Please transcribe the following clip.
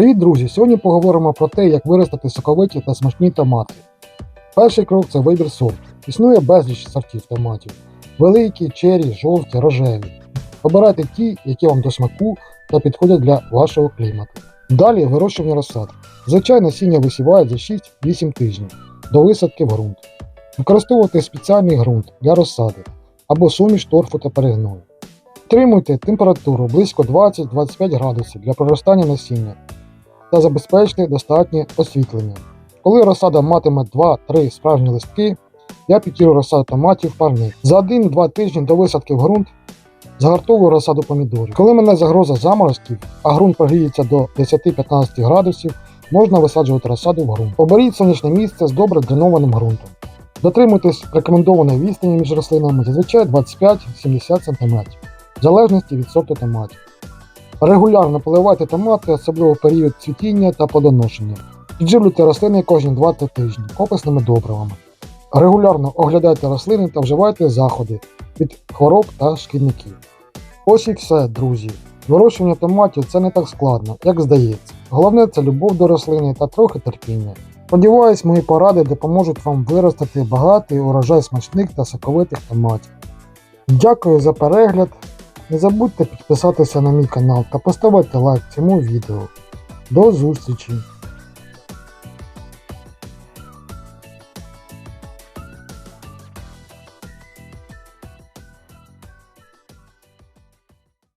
Привіт, друзі! Сьогодні поговоримо про те, як виростити соковиті та смачні томати. Перший крок це вибір сорту. Існує безліч сортів томатів: великі, чері, жовті, рожеві. Обирайте ті, які вам до смаку та підходять для вашого клімату. Далі вирощування розсад. Звичайно, насіння висівають за 6-8 тижнів до висадки в ґрунт. Використовуйте спеціальний ґрунт для розсади або суміш торфу та перегною. Підтримуйте температуру близько 20-25 градусів для проростання насіння та забезпечте достатнє освітлення. Коли розсада матиме 2-3 справжні листки, я підтірю розсаду томатів парник. За 1-2 тижні до висадки в ґрунт загартовую розсаду помідорів. Коли мене загроза заморозків, а ґрунт прогріється до 10-15 градусів, можна висаджувати розсаду в ґрунт. Оберіть сонячне місце з добре дренованим ґрунтом. Дотримуйтесь рекомендованої відстані між рослинами зазвичай 25-70 см, в залежності від сорту томатів. Регулярно поливайте томати, особливо в період цвітіння та плодоношення. Підживлюйте рослини кожні 2-3 тижні корисними добривами. Регулярно оглядайте рослини та вживайте заходи від хвороб та шкідників. Ось і все, друзі. Вирощування томатів це не так складно, як здається. Головне це любов до рослини та трохи терпіння. Сподіваюсь, мої поради допоможуть вам виростити багатий урожай смачних та соковитих томатів. Дякую за перегляд. Не забудьте підписатися на мій канал та поставити лайк цьому відео. До зустрічі!